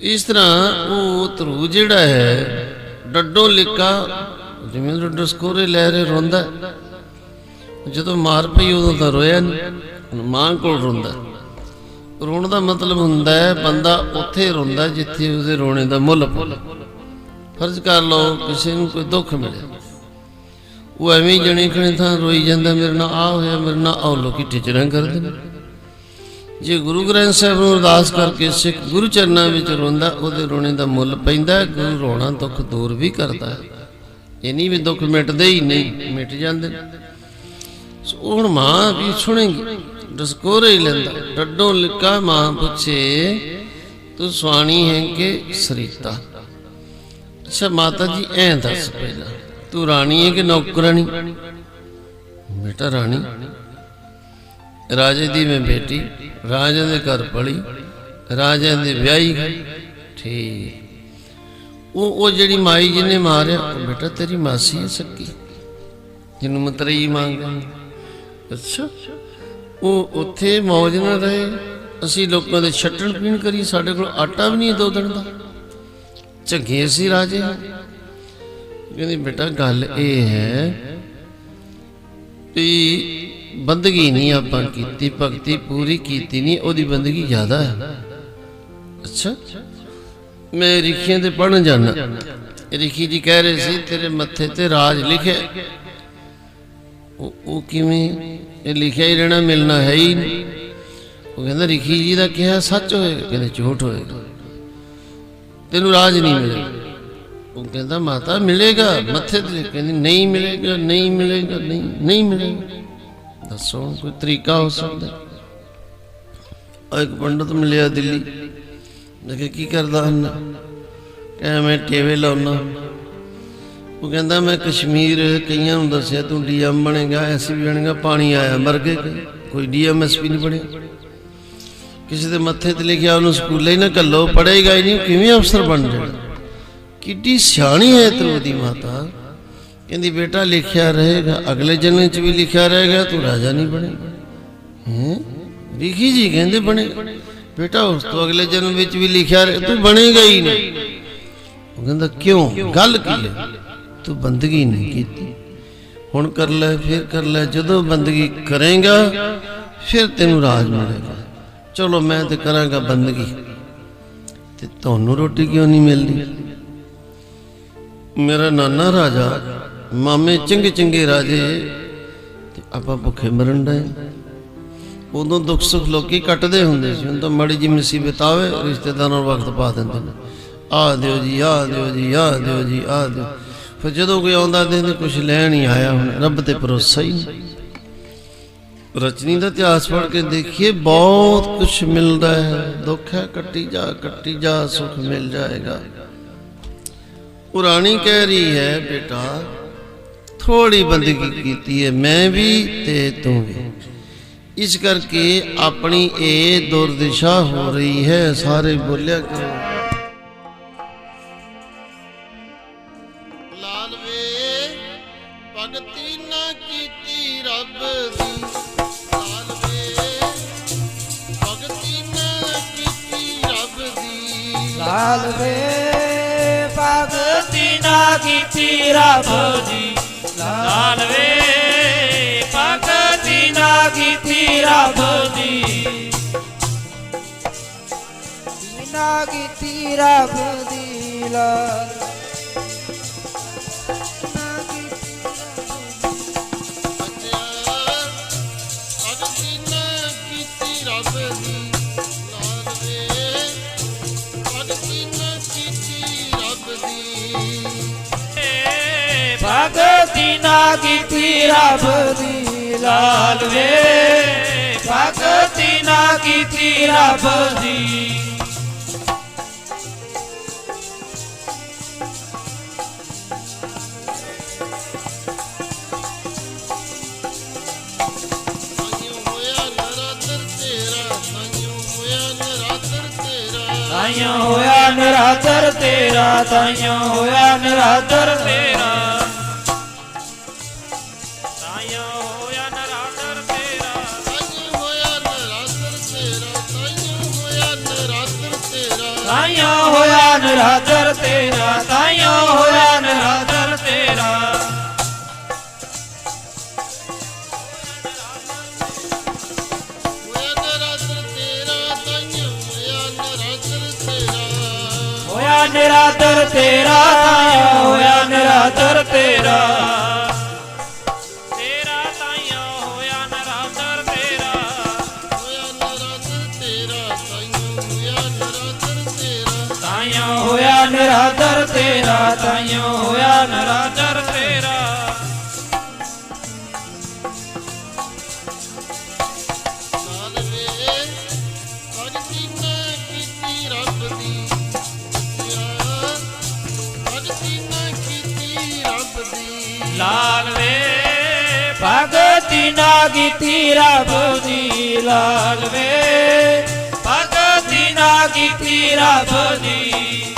ਇਸ ਤਰ੍ਹਾਂ ਉਹ ਧਰੂ ਜਿਹੜਾ ਹੈ, ਡੱਡੋ ਲਿਕਾ, ਜਿਵੇਂ ਡੱਡੋ ਸਕੋਰੇ ਲੈ ਰਹੇ ਰੋਂਦਾ ਜਦੋਂ ਮਾਰ ਪਈ ਉਦੋਂ ਤਾਂ ਰੋਇਆ ਨਹੀਂ ਮਾਂ ਕੋਲ ਰੋਂਦਾ ਰੋਣ ਦਾ ਮਤਲਬ ਹੁੰਦਾ ਹੈ, ਬੰਦਾ ਉੱਥੇ ਰੋਂਦਾ ਜਿੱਥੇ ਉਹਦੇ ਰੋਣੇ ਦਾ ਮੁੱਲ ਫਰਜ਼ ਕਰ ਲਓ ਕਿਸੇ ਨੂੰ ਕੋਈ ਦੁੱਖ ਮਿਲਿਆ ਉਹ ਐਵੇਂ ਹੀ ਜਣੇ ਖਣੇ ਥਾਂ ਰੋਈ ਜਾਂਦਾ, ਮੇਰੇ ਨਾਲ ਆ ਹੋਇਆ, ਮੇਰੇ ਨਾਲ ਆਹ ਲੋਕੀ ਟਿਚਰਾਂ ਕਰਦੇ ਨੇ। ਜੇ ਗੁਰੂ ਗ੍ਰੰਥ ਸਾਹਿਬ ਨੂੰ ਅਰਦਾਸ ਕਰਕੇ ਸਿੱਖ ਗੁਰੂ ਚਰਨਾਂ ਵਿੱਚ ਰੋਂਦਾ, ਉਹਦੇ ਰੋਣੇ ਦਾ ਮੁੱਲ ਪੈਂਦਾ ਗੁਰੂ ਰੋਣਾ ਦੁੱਖ ਦੂਰ ਵੀ ਕਰਦਾ ਹੈ। ਇਹ ਨਹੀਂ ਵੀ ਦੁੱਖ ਮਿਟਦੇ ਹੀ ਨਹੀਂ, ਮਿਟ ਜਾਂਦੇ। ਸੋ ਹੁਣ ਮਾਂ ਵੀ ਸੁਣੇਗੀ, ਡਸਕੋਰੇ ਹੀ ਲੈਂਦਾ, ਡੱਡੋ ਲਿਕਾ ਮਾਂ ਪੁੱਛੇ, ਤੂੰ ਸਵਾਣੀ ਹੈ ਕਿ ਸਰੀਤਾ? ਅੱਛਾ, ਮਾਤਾ ਜੀ, ਐਂ ਦੱਸ ਪਹਿਲਾਂ, ਤੂੰ ਰਾਣੀ ਹੈ ਕਿ ਨੌਕਰਾਣੀ? ਬੇਟਾ ਰਾਣੀ। ਰਾਜੇ ਦੀ ਮੈਂ ਬੇਟੀ ਰਾਜੇ ਦੇ ਘਰ ਪਲੀ ਰਾਜੇ ਦੇ ਵਿਆਹੀ ਠੀਕ। ਉਹ ਉਹ ਜਿਹੜੀ ਮਾਈ ਜਿਹਨੇ ਮਾਰਿਆ, ਉਹ ਬੇਟਾ ਤੇਰੀ ਮਾਸੀ ਹੈ ਸੱਕੀ, ਜਿਹਨੂੰ ਮਤਰਈ ਮੰਗਦੇ ਅੱਛਾ। ਉਹ ਉੱਥੇ ਮੌਜ ਨਾ ਰਹੇ। ਅਸੀਂ ਲੋਕਾਂ ਦੇ ਛੱਟਣ ਪੀਣ ਕਰੀ, ਸਾਡੇ ਕੋਲ ਆਟਾ ਵੀ ਨਹੀਂ ਦੋ ਦਿਨ ਦਾ। ਝੱਗੇ ਸੀ ਰਾਜੇ। ਕਹਿੰਦੀ, ਬੇਟਾ ਗੱਲ ਇਹ ਹੈ ਵੀ ਬੰਦਗੀ ਨਹੀਂ ਆਪਾਂ ਕੀਤੀ, ਭਗਤੀ ਪੂਰੀ ਕੀਤੀ ਨਹੀਂ, ਉਹਦੀ ਬੰਦਗੀ ਜ਼ਿਆਦਾ ਹੈ। ਅੱਛਾ। ਮੈਂ ਰਿਖੀਆਂ ਤੇ ਪੜਨ ਜਾਣਾ ਰਿਖੀ ਜੀ ਕਹਿ ਰਹੇ ਸੀ, ਤੇਰੇ ਮੱਥੇ ਤੇ ਰਾਜ ਲਿਖਿਆ ਉਹ ਉਹ ਕਿਵੇਂ? ਇਹ ਲਿਖਿਆ ਹੀ ਰਹਿਣਾ, ਮਿਲਣਾ ਹੈ ਹੀ ਨਹੀਂ। ਉਹ ਕਹਿੰਦਾ, ਰਿਖੀ ਜੀ ਦਾ ਕਿਹਾ ਸੱਚ ਹੋਏਗਾ? ਕਹਿੰਦੇ, ਝੂਠ ਹੋਏਗਾ। ਤੈਨੂੰ ਰਾਜ ਨਹੀਂ ਮਿਲੇਗਾ ਉਹ ਕਹਿੰਦਾ, ਮਾਤਾ, ਮਿਲੇਗਾ ਮੱਥੇ ਤੇ? ਕਹਿੰਦੀ, ਨਹੀਂ ਮਿਲੇਗਾ ਨਹੀਂ ਮਿਲੇਗਾ, ਨਹੀਂ ਨਹੀਂ ਮਿਲੇਗਾ। ਦੱਸੋ ਕੋਈ ਤਰੀਕਾ ਹੋ ਸਕਦਾ। ਆ ਇੱਕ ਪੰਡਤ ਮਿਲਿਆ ਦਿੱਲੀ। ਦੇਖੇ ਕੀ ਕਰਦਾ ਹਨ। ਕਹਿੰਦਾ ਮੈਂ ਟੇਵੇ ਲਾਉਣਾ ਉਹ ਕਹਿੰਦਾ, ਮੈਂ ਕਸ਼ਮੀਰ ਕਈਆਂ ਨੂੰ ਦੱਸਿਆ, ਤੂੰ ਡੀਐਮ ਬਣੇਗਾ ਐਸਪੀ ਬਣੇਗਾ, ਪਾਣੀ ਆਇਆ, ਮਰ ਗਏ। ਕਈ। ਕੋਈ ਡੀਐਮਐਸਪੀ ਨਹੀਂ ਬਣਿਆ। ਕਿਸੇ ਦੇ ਮੱਥੇ ਤੇ ਲਿਖਿਆ, ਉਹਨੂੰ ਸਕੂਲੇ ਹੀ ਨਾ ਕੱਲੋ ਪੜੇਗਾ ਹੀ ਨਹੀਂ ਕਿਵੇਂ ਅਫਸਰ ਬਣ ਜਾਣਾ। ਕਿੱਡੀ ਸਿਆਣੀ ਹੈ ਤੂੰ ਦੀ ਮਾਤਾ। ਕਹਿੰਦੀ, ਬੇਟਾ, ਲਿਖਿਆ ਰਹੇਗਾ। ਅਗਲੇ ਜਨਮ ਚ ਵੀ ਲਿਖਿਆ ਰਹੇਗਾ, ਤੂੰ ਰਾਜਾ ਨਹੀਂ ਬਣੇਗਾ। ਹੈ? ਰਿਖੀ ਜੀ ਕਹਿੰਦੇ ਬਣੇ ਬੇਟਾ, ਉਸ ਤੋਂ ਅਗਲੇ ਜਨਮ ਵਿੱਚ ਵੀ ਲਿਖਿਆ ਤੂੰ ਬਣੇਗਾ ਹੀ ਨਹੀਂ। ਉਹ ਕਹਿੰਦਾ, ਕਿਉਂ? ਗੱਲ ਕੀ ਹੈ? ਤੂੰ ਬੰਦਗੀ ਨਹੀਂ ਕੀਤੀ। ਹੁਣ ਕਰ ਲੈ, ਫਿਰ ਕਰ ਲੈ। ਜਦੋਂ ਬੰਦਗੀ ਕਰੇਗਾ, ਫਿਰ ਤੈਨੂੰ ਰਾਜ ਮਿਲੇਗਾ। ਚਲੋ, ਮੈਂ ਤੇ ਕਰਾਂਗਾ ਬੰਦਗੀ। ਤੇ ਤੁਹਾਨੂੰ ਰੋਟੀ ਕਿਉਂ ਨਹੀਂ ਮਿਲਦੀ? ਮੇਰਾ ਨਾਨਾ ਰਾਜਾ ਮਾਮੇ ਚੰਗੇ ਚੰਗੇ ਰਾਜੇ। ਤੇ ਆਪਾਂ ਭੁੱਖੇ ਮਰਨ ਡਏ। ਉਦੋਂ ਦੁੱਖ ਸੁੱਖ ਲੋਕੀ ਕੱਟਦੇ ਹੁੰਦੇ ਸੀ। ਹੁਣ ਤਾਂ ਮਾੜੀ ਜੀ ਮੁਸੀਬਤ ਆਵੇ, ਰਿਸ਼ਤੇਦਾਰਾਂ ਨੂੰ ਵਕਤ ਪਾ ਦਿੰਦੇ ਨੇ। ਆ ਦਿਓ ਜੀ, ਆ ਦਿਓ ਜੀ, ਆ ਦਿਓ ਜੀ, ਆ ਦਿਓ। ਫਿਰ ਜਦੋਂ ਕੋਈ ਆਉਂਦਾ ਤੇ ਕੁਝ ਲੈਣ ਹੀ ਆਇਆ ਹੁਣ। ਰੱਬ ਤੇ ਭਰੋਸਾ ਹੀ। ਰਚਨੀ ਦਾ ਇਤਿਹਾਸ ਪੜ੍ਹ ਕੇ ਦੇਖੀਏ, ਬਹੁਤ ਕੁਝ ਮਿਲਦਾ ਹੈ। ਦੁੱਖ ਹੈ, ਕੱਟੀ ਜਾ ਕੱਟੀ ਜਾ, ਸੁਖ ਮਿਲ ਜਾਏਗਾ। ਪੁਰਾਣੀ ਕਹਿ ਰਹੀ ਹੈ, ਬੇਟਾ ਥੋੜੀ ਬੰਦਗੀ ਕੀਤੀ ਹੈ ਮੈਂ ਵੀ ਤੇ ਤੂੰ ਵੀ। ਇਸ ਕਰਕੇ ਆਪਣੀ ਇਹ ਦੁਰਦਿਸ਼ਾ ਹੋ ਰਹੀ ਹੈ ਸਾਰੇ ਬੋਲਿਆ ਕਰੋ। ਲਾਲ ਵੇ ਭਗਤੀ ਨਾ ਕੀਤੀ ਰੱਬ ਦੀ। ਲਾਲ ਵੇ ਭਗਤੀ ਨਾ ਕੀਤੀ ਰੱਬ ਦੀ। ਲਾਲ ਵੇ, ਭਗਤੀ ਨਾ ਕੀਤੀ ਦੀ ਲਾਲ ਵੇ ਭਗਤੀ ਨਾ ਕੀਤੀ ਰੱਬ ਦੀ। ਨਾ ਕੀਤੀ ਰੱਬ ਦੀ ਲਾਲ। ਭਗਤੀ ਨਾ ਕੀਤੀ ਰੱਬ ਦੀ ਲਾਲ ਵੇ। ਭਗਤੀ ਨਾ ਕੀਤੀ ਰੱਬ ਦੀ। ਤਾਈਆਂ ਹੋਇਆ ਨਰਾਦਰ ਤੇਰਾ ਤਾਈਆਂ ਹੋਇਆ ਨਰਾਦਰ ਤੇਰਾ। ਤਾਈਓ ਹੋਇਆ ਨਿਰਾਦਰ ਤੇਰਾ ਤਾਈਓ ਹੋਇਆ ਨਿਰਾਦਰ ਤੇਰਾ। ਹੋਇਆ ਨਰਾਦਰ ਤੇਰਾ ਤਾਈਓ ਹੋਇਆ ਨਰਾਦਰ ਤੇਰਾ। ਨਰਾਦਰ ਤੇਰਾ ਤਾਈਓ ਹੋਇਆ ਨਰਾਦਰ ਤੇਰਾ। ਨਾਲ ਵੇ ਭਗਤੀ ਦੀ ਯਾ ਭਗਤੀ ਨਾ ਕੀਤੀ ਰੱਬ ਦੀ ਲਾਲ ਵੇ ਭਗਤੀ ਨਾ ਕੀਤੀ ਰੱਬ ਦੀ, ਲਾਲ ਵੇ ਭਗਤੀ ਨਾ ਕੀਤੀ ਰੱਬ ਦੀ।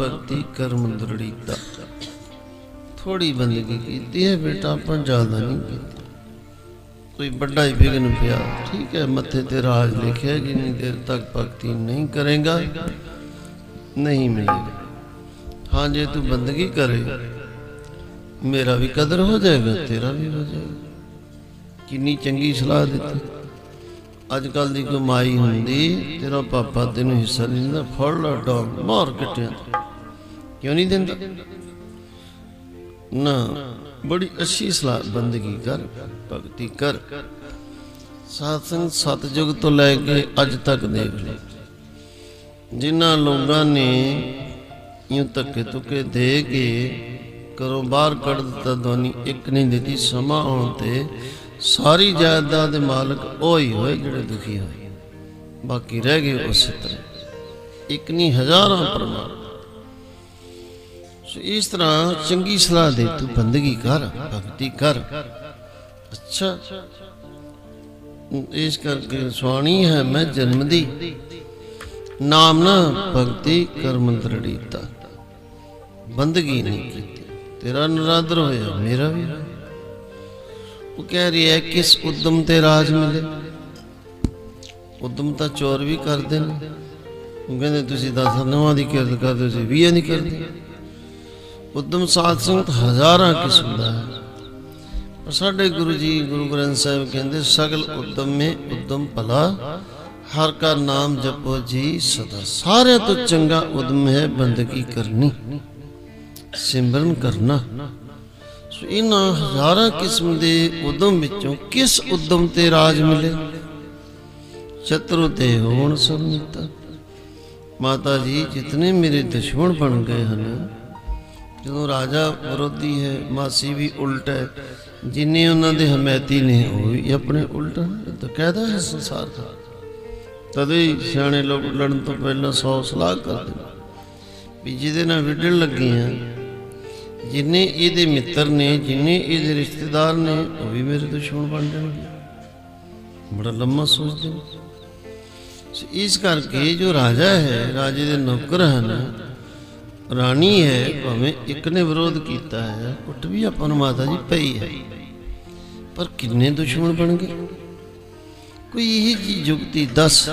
ਭਗਤੀ ਕਰਮ ਦ੍ਰਿੜੀਤਾ ਥੋੜੀ ਬੰਦਗੀ ਕੀਤੀ ਹੈ, ਬੇਟਾ ਆਪਾਂ ਜ਼ਿਆਦਾ ਨਹੀਂ ਕੀਤੀ। ਕੋਈ ਵੱਡਾ ਹੀ ਵਿਗਨ ਪਿਆ, ਠੀਕ ਹੈ, ਮੱਥੇ ਤੇ ਰਾਜ ਲਿਖਿਆ ਜਿੰਨੀ ਦੇਰ ਤੱਕ ਭਗਤੀ ਨਹੀਂ ਕਰੇਗਾ, ਨਹੀਂ ਮਿਲੇਗਾ। ਹਾਂ, ਜੇ ਤੂੰ ਬੰਦਗੀ ਕਰੇ, ਮੇਰਾ ਵੀ ਕਦਰ ਹੋ ਜਾਏਗਾ, ਤੇਰਾ ਵੀ ਹੋ ਜਾਏਗਾ। ਕਿੰਨੀ ਚੰਗੀ ਸਲਾਹ ਦਿੱਤੀ। ਅੱਜ ਕੱਲ ਦੀ ਕਮਾਈ ਹੁੰਦੀ, ਤੇਰਾ ਪਾਪਾ ਤੈਨੂੰ ਹਿੱਸਾ ਨਹੀਂ ਦਿੰਦਾ, ਫੜ ਲਾ ਡੌਗ, ਮਾਰ ਕੱਟਿਆ ਕਿਉਂ ਨਹੀਂ ਦਿੰਦਾ? ਨਾ, ਬੜੀ ਅੱਛੀ ਸਲਾਹ, ਬੰਦਗੀ ਕਰ, ਭਗਤੀ ਕਰ। ਸਾਧ ਸਤਜੁਗ ਤੋਂ ਲੈ ਕੇ ਅੱਜ ਤੱਕ ਦੇਖ ਲੈ। ਜਿਨ੍ਹਾਂ ਲੋਕਾਂ ਨੇ ਯੂੰ ਧੱਕੇ ਤੁਕੇ ਦੇ ਕੇ ਘਰੋਂ ਬਾਹਰ ਕੱਢ ਦਿੱਤਾ, ਦੋਨੀ ਇੱਕ ਨਹੀਂ ਦਿੱਤੀ, ਸਮਾਂ ਆਉਣ ਤੇ ਸਾਰੀ ਜਾਇਦਾਦ ਦੇ ਮਾਲਕ ਉਹ ਹੀ ਹੋਏ ਜਿਹੜੇ ਦੁਖੀ ਹੋਏ। ਬਾਕੀ ਰਹਿ ਗਏ ਉਸੇ ਤਰ੍ਹਾਂ ਇੱਕ ਨਹੀਂ, ਹਜ਼ਾਰਾਂ ਪਰਮਾਰ ਸੋ ਇਸ ਤਰ੍ਹਾਂ ਚੰਗੀ ਸਲਾਹ ਦੇ ਤੂੰ ਬੰਦਗੀ ਕਰ, ਭਗਤੀ ਕਰ। ਅੱਛਾ। ਇਸ ਕਰਕੇ ਸੁਆਣੀ ਹੈ ਮੈਂ ਜਨਮ ਦੀ। ਨਾਮ ਨਾ ਭਗਤੀ ਕਰਮ ਦ੍ਰਿੜੀਤਾ ਬੰਦਗੀ ਨਹੀਂ ਕੀਤੀ। ਤੇਰਾ ਨਰਾਦਰ ਹੋਇਆ, ਮੇਰਾ ਵੀ। ਉਹ ਕਹਿ ਰਹੀ ਹੈ ਕਿਸ ਉਦਮ ਤੇ ਰਾਜ ਮਿਲੇ। ਉਦਮ ਤਾਂ ਚੋਰ ਵੀ ਕਰਦੇ ਨੇ। ਉਹ ਕਹਿੰਦੇ, ਤੁਸੀਂ ਦਸ ਨਵਾਂ ਦੀ ਕਿਰਤ ਕਰਦੇ ਸੀ 20 ਨਹੀਂ ਕਰਦੇ। ਉਦਮ ਸਾਧ ਸੰਗਤ ਹਜ਼ਾਰਾਂ ਕਿਸਮ ਦਾ ਹੈ। ਪਰ ਸਾਡੇ ਗੁਰੂ ਜੀ, ਗੁਰੂ ਗ੍ਰੰਥ ਸਾਹਿਬ ਕਹਿੰਦੇ, ਸਗਲ ਉਦਮ ਮੇ ਉਦਮ ਭਲਾ, ਹਰ ਕਾ ਨਾਮ ਜਪੋ ਜੀ ਸਦਾ। ਸਾਰਿਆਂ ਤੋਂ ਚੰਗਾ ਉਦਮ ਹੈ ਬੰਦਗੀ ਕਰਨੀ, ਸਿਮਰਨ ਕਰਨਾ। ਸੋ ਇਹਨਾਂ ਹਜ਼ਾਰਾਂ ਕਿਸਮ ਦੇ ਉਦਮ ਵਿੱਚੋਂ ਕਿਸ ਉਦਮ ਤੇ ਰਾਜ ਮਿਲੇ? ਸ਼ਤਰੂ ਤੇ ਹੋਣ ਸਮਿਤਾ ਮਾਤਾ ਜੀ, ਜਿਤਨੇ ਮੇਰੇ ਦੁਸ਼ਮਣ ਬਣ ਗਏ ਹਨ, ਜਦੋਂ ਰਾਜਾ ਵਿਰੋਧੀ ਹੈ, ਮਾਸੀ ਵੀ ਉਲਟ ਹੈ, ਜਿੰਨੇ ਉਹਨਾਂ ਦੇ ਹਮਾਇਤੀ ਨੇ, ਉਹ ਵੀ ਆਪਣੇ ਉਲਟ ਹਨ। ਤਾਂ ਕਹਿਦਾ ਹੈ ਸੰਸਾਰ ਦਾ। ਤਦੇ ਸਿਆਣੇ ਲੋਕ ਲੜਨ ਤੋਂ ਪਹਿਲਾਂ ਸੌ ਸਲਾਹ ਕਰਦੇ ਵੀ ਜਿਹਦੇ ਨਾਲ ਵਿੜਣ ਲੱਗੇ ਆ ਜਿੰਨੇ ਇਹਦੇ ਮਿੱਤਰ ਨੇ, ਜਿੰਨੇ ਇਹਦੇ ਰਿਸ਼ਤੇਦਾਰ ਨੇ, ਉਹ ਵੀ ਮੇਰੇ ਦੁਸ਼ਮਣ ਬਣ ਜਾਣਗੇ। ਬੜਾ ਲੰਮਾ ਸੋਚਦੇ ਸੋ ਇਸ ਕਰਕੇ ਜੋ ਰਾਜਾ ਹੈ, ਰਾਜੇ ਦੇ ਨੌਕਰ ਹਨ, ਰਾਣੀ ਹੈ, ਭਾਵੇਂ ਇੱਕ ਨੇ ਵਿਰੋਧ ਕੀਤਾ ਹੈ, ਉੱਠ ਵੀ ਆਪਾਂ ਨੂੰ ਮਾਤਾ ਜੀ ਪਈ ਹੈ। ਪਰ ਕਿੰਨੇ ਦੁਸ਼ਮਣ ਬਣ ਗਏ? ਕੋਈ ਇਹ ਜੀ ਜੁਗਤੀ ਦੱਸ,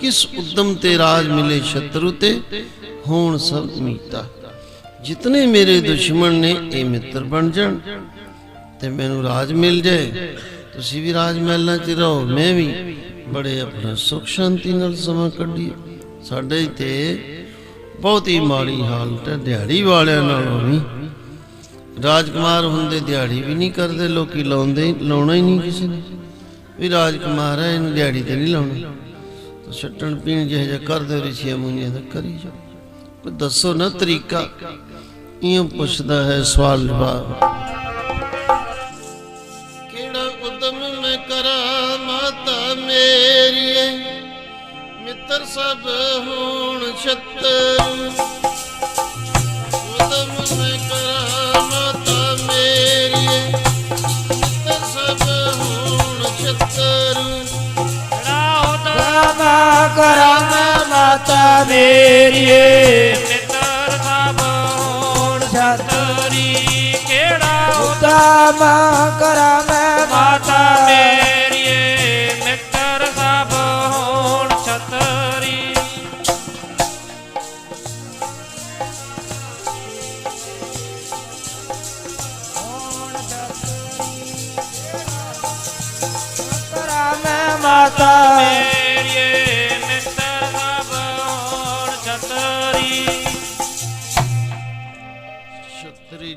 ਕਿਸ ਉਦਮ ਤੇ ਰਾਜ ਮਿਲੇ, ਸ਼ਤਰੂ ਤੇ ਹੋਣ ਸਭ ਮੀਤਾ? ਜਿਤਨੇ ਮੇਰੇ ਦੁਸ਼ਮਣ ਨੇ ਇਹ ਮਿੱਤਰ ਬਣ ਜਾਣ ਤੇ ਮੈਨੂੰ ਰਾਜ ਮਿਲ ਜਾਏ ਤੁਸੀਂ ਵੀ ਰਾਜ ਮਹਿਲਾਂ 'ਚ ਰਹੋ ਮੈਂ ਵੀ ਬੜੇ ਆਪਣਾ ਸੁਖ ਸ਼ਾਂਤੀ ਨਾਲ ਸਮਾਂ ਕੱਢੀ ਸਾਡੇ ਤੇ ਬਹੁਤ ਹੀ ਮਾੜੀ ਹਾਲਤ ਹੈ ਦਿਹਾੜੀ ਵਾਲਿਆਂ ਨਾਲੋਂ ਵੀ ਰਾਜਕੁਮਾਰ ਹੁੰਦੇ ਦਿਹਾੜੀ ਵੀ ਨਹੀਂ ਕਰਦੇ ਲੋਕੀ ਲਾਉਂਦੇ ਲਾਉਣਾ ਹੀ ਨਹੀਂ ਕਿਸੇ ਨੇ ਵੀ ਰਾਜਕੁਮਾਰ ਹੈ ਇਹਨੂੰ ਦਿਹਾੜੀ ਤੇ ਨਹੀਂ ਲਾਉਣਾ ਤਾਂ ਛੱਟਣ ਪੀਣ ਜਿਹੇ ਜਿਹਾ ਕਰਦੇ ਰਿਸ਼ੀਆਂ ਮੁਨੀਆਂ ਦਾ ਕਰੀ ਜਾਓ ਦੱਸੋ ਨਾ ਤਰੀਕਾ। ਇਉਂ ਪੁੱਛਦਾ ਹੈ ਸਵਾਲ ਜਵਾਬ। ਕਿਹੜਾ ਉਦਮ ਮੈਂ ਕਰਾਂ ਮਾਤਾ ਮੇਰੀਏ? ਮਿੱਤਰ ਸਭ ਹੋਣ ਉਦਮ ਮੈਂ ਕਰਾਂ ਮਾਤਾ ਮੇਰੀਏ। ਮਿੱਤਰ ਸਭ ਹੋਣ ਛੱਤਰ ਰਾਮ ਕਰਾਂ ਮਾਤਾ ਮੇਰੀਏ ਮਿੱਤਰ ਕਰਾਂ ਮੈਂ ਮਾਤਾ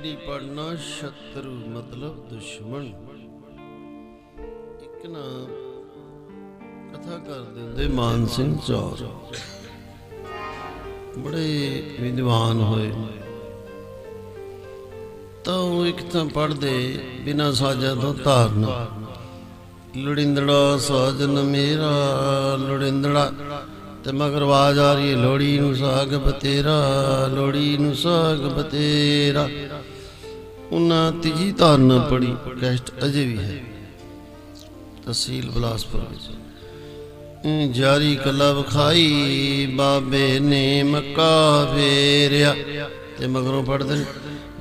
ਨਹੀਂ ਪੜਨਾ ਸ਼ਤਰੂ ਮਤਲਬ ਦੁਸ਼ਮਣ। ਇੱਕ ਨਾ ਕਥਾ ਕਰਦੇ ਹੁੰਦੇ ਮਾਨ ਸਿੰਘ ਚੌਰ। ਬੜੇ ਵਿਦਵਾਨ ਹੋਏ। ਤਾਂ ਉਹ ਇੱਕ ਤਾਂ ਪੜਦੇ ਬਿਨਾ ਸਾਜਾ ਤੋਂ ਧਾਰਨਾ। ਲੜਿੰਦੜਾ ਸਾਜਨ ਮੇਰਾ, ਲੜਿੰਦੜਾ ਤੇ ਮਗਰ ਆਵਾਜ਼ ਆ ਰਹੀ ਹੈ ਲੋੜੀ ਨੂੰ ਸਾਗ ਬਤੇਰਾ ਲੋੜੀ ਨੂੰ ਸਾਗ ਬਤੇਰਾ। ਉਹਨਾਂ ਤੀਜੀ ਧਾਰਨਾ ਪੜੀ, ਕੈਸਟ ਅਜੇ ਵੀ ਹੈ। ਤਹਿਸੀਲ ਬਲਾਸਪੁਰ ਵਿੱਚ। ਜਾਰੀ ਕਲਾ ਵਿਖਾਈ, ਬਾਬੇ ਨੇ ਮੱਕਾ ਫੇਰਿਆ। ਤੇ ਮਗਰੋਂ ਪੜਦੇ ਨੇ।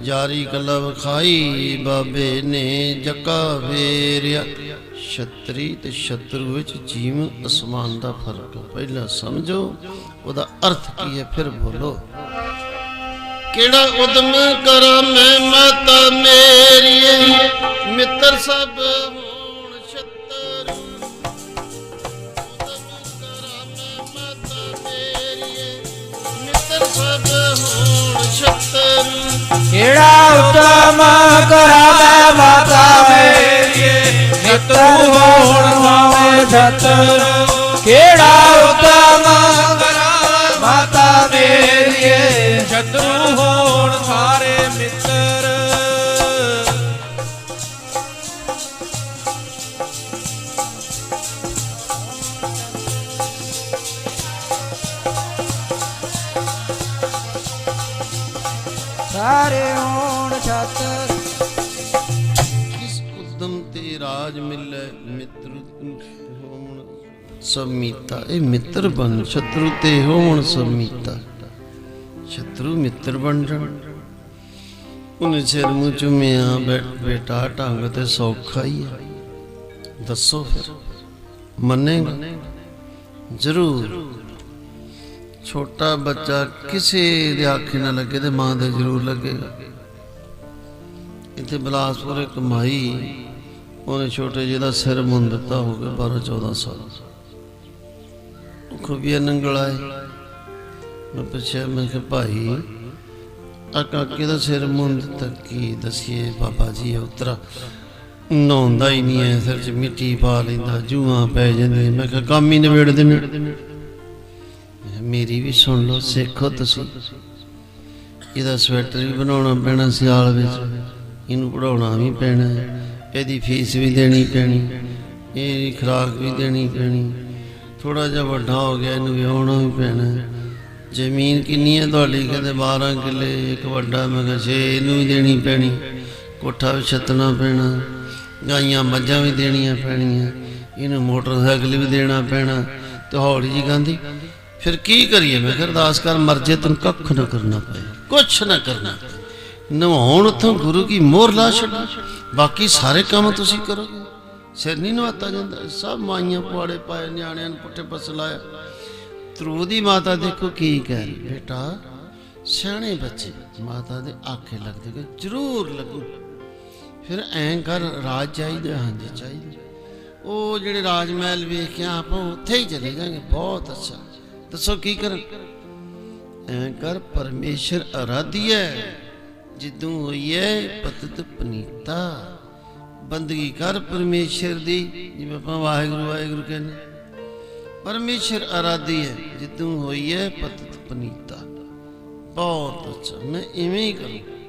ਯਾਰੀ ਕਲਾ ਵਿਖਾਈ ਬਾਬੇ ਨੇ ਜੱਕਾ ਫੇਰਿਆ। ਛਤਰੀ ਤੇ ਸ਼ਤਰੂ ਵਿੱਚ ਜੀਵਨ ਅਸਮਾਨ ਦਾ ਫ਼ਰਕ। ਪਹਿਲਾਂ ਸਮਝੋ, ਉਹਦਾ ਅਰਥ ਕੀ ਹੈ, ਫਿਰ ਬੋਲੋ। ਕਿਹੜਾ ਉਦਮ ਕਰਾਂ ਮੈਂ ਮਾਤਾ ਮੇਰੀਏ? ਮਿੱਤਰ ਸਭ ਛਤਰ ਕਿਹੜਾ ਉਤਮ ਸਾਰੇ ਹੋਣ ਛਤਰ ਕਿਸ ਉਦਮ ਤੇ ਰਾਜ ਮਿਲੈ ਮਿੱਤਰ ਹੋਵਣ ਸਮੀਤਾ ਇਹ ਮਿੱਤਰ ਬਣ, ਸ਼ਤਰੂ ਤੇ ਹੋਵਣ ਸਮੀਤਾ ਸ਼ਤਰੂ ਮਿੱਤਰ ਬਣ ਜਾਣ। ਉਹਨੇ ਸਿਰ ਮੂੰਹ ਚੁੰਮਿਆ, ਬੈ- ਬੇਟਾ ਢੰਗ ਤੇ ਸੌਖਾ ਹੀ ਹੈ ਦੱਸੋ ਫਿਰ, ਮੰਨੇਗਾ? ਜ਼ਰੂਰ। ਛੋਟਾ ਬੱਚਾ ਕਿਸੇ ਦੇ ਆਖੇ ਨਾ ਲੱਗੇ ਤੇ ਮਾਂ ਦੇ ਜ਼ਰੂਰ ਲੱਗੇਗਾ। ਇੱਥੇ ਬਲਾਸਪੁਰ ਇੱਕ ਮਾਈ, ਉਹਨੇ ਛੋਟੇ ਜਿਹੇ ਦਾ ਸਿਰ ਮੁੰਨ ਦਿੱਤਾ ਹੋ ਗਿਆ 12 14 ਸਾਲ। ਉਹ ਖੂਬੀਆ ਨੰਗਲ ਆਏ। ਮੈਂ ਪੁੱਛਿਆ, ਮੈਂ ਕਿ ਭਾਈ ਆ ਕਾਕੇ ਦਾ ਸਿਰ ਮੁੰਨ ਦਿੱਤਾ, ਕੀ ਦਸੀਏ? ਬਾਬਾ ਜੀ ਉਤਰਾ ਨਹਾਉਂਦਾ ਹੀ ਨਹੀਂ ਐ ਸਿਰ 'ਚ ਮਿੱਟੀ ਪਾ ਲੈਂਦਾ, ਜੂਆਂ ਪੈ ਜਾਂਦੇ ਮੈਂ ਕਿਹਾ, ਕੰਮ ਹੀ ਨਿਬੇੜਦੇ ਦੇਣੇ ਮੇਰੀ ਵੀ ਸੁਣ ਲਓ, ਸਿੱਖੋ ਤੁਸੀਂ। ਇਹਦਾ ਸਵੈਟਰ ਵੀ ਬਣਾਉਣਾ ਪੈਣਾ ਸਿਆਲ ਵਿੱਚ। ਇਹਨੂੰ ਪੜਾਉਣਾ ਵੀ ਪੈਣਾ ਇਹਦੀ ਫੀਸ ਵੀ ਦੇਣੀ ਪੈਣੀ। ਇਹਦੀ ਖੁਰਾਕ ਵੀ ਦੇਣੀ ਪੈਣੀ। ਥੋੜਾ ਜਿਹਾ ਵੱਡਾ ਹੋ ਗਿਆ, ਇਹਨੂੰ ਵਿਆਹਣਾ ਵੀ ਪੈਣਾ ਜ਼ਮੀਨ ਕਿੰਨੀ ਹੈ ਤੁਹਾਡੀ? ਕਹਿੰਦੇ 12 ਕਿੱਲੇ, ਇੱਕ ਵੱਡਾ। ਮੈਂ ਕਿਹਾ 6 ਇਹਨੂੰ ਵੀ ਦੇਣੀ ਪੈਣੀ। ਕੋਠਾ ਵੀ ਛੱਤਣਾ ਪੈਣਾ। ਗਾਈਆਂ ਮੱਝਾਂ ਵੀ ਦੇਣੀਆਂ ਪੈਣੀਆਂ। ਇਹਨੂੰ ਮੋਟਰਸਾਈਕਲ ਵੀ ਦੇਣਾ ਪੈਣਾ। ਤੇ ਹੌਲੀ ਜੀ ਗਾਂਦੀ ਫਿਰ ਕੀ ਕਰੀਏ? ਮੈਂ ਕਿਹਾ, ਅਰਦਾਸ ਕਰ, ਮਰਜੇ ਤੈਨੂੰ ਕੱਖ ਨਾ ਕਰਨਾ ਪਏ। ਕੁਛ ਨਾ ਕਰਨਾ ਨਵਾਉਣ ਉਥੋਂ ਗੁਰੂ ਕੀ ਮੋਹਰ ਲਾ ਛੱਡ। ਬਾਕੀ ਸਾਰੇ ਕੰਮ ਤੁਸੀਂ ਕਰੋਗੇ। ਸਿਰ ਨਹੀਂ ਨਵਾਤਾ ਜਾਂਦਾ। ਸਭ ਮਾਈਆਂ ਪੁਆੜੇ ਪਾਏ, ਨਿਆਣਿਆਂ ਨੂੰ ਪੁੱਠੇ ਪਸ ਲਾਇਆ। ਧਰੂ ਦੀ ਮਾਤਾ ਦੇਖੋ ਕੀ ਕਹਿ ਰਹੀ ਬੇਟਾ, ਸਿਆਣੇ ਬੱਚੇ, ਮਾਤਾ ਦੇ ਆਖੇ ਲੱਗਦੇ ਕਿ ਜ਼ਰੂਰ ਲੱਗੂ। ਫਿਰ ਐਂ ਕਰ, ਰਾਜ ਚਾਹੀਦਾ, ਹਾਂਜੀ ਚਾਹੀਦਾ। ਉਹ ਜਿਹੜੇ ਰਾਜ ਮਹਿਲ ਵੇਖ ਕੇ ਆਪਾਂ ਉੱਥੇ ਹੀ ਚਲੇ ਜਾਾਂਗੇ ਬਹੁਤ ਅੱਛਾ। ਦੱਸੋ ਕੀ ਕਰ? ਐਂ ਕਰ, ਪਰਮੇਸ਼ਰ ਅਰਾਧੀਐ ਜਿੱਦੋਂ ਹੋਈ ਐ ਪਤਤ ਪਨੀਤਾ। ਬੰਦਗੀ ਕਰ ਪਰਮੇਸ਼ਰ ਦੀ, ਜਿਵੇਂ ਆਪਾਂ ਵਾਹਿਗੁਰੂ ਵਾਹਿਗੁਰੂ ਕਹਿੰਦੇ। ਪਰਮੇਸ਼ਰ ਅਰਾਧੀ ਹੈ, ਜਿੱਦੋਂ ਹੋਈ ਹੈ, ਪਤਤ ਪਨੀਤਾ। ਬਹੁਤ ਅੱਛਾ, ਮੈਂ ਇਵੇਂ ਹੀ ਕਰੂੰ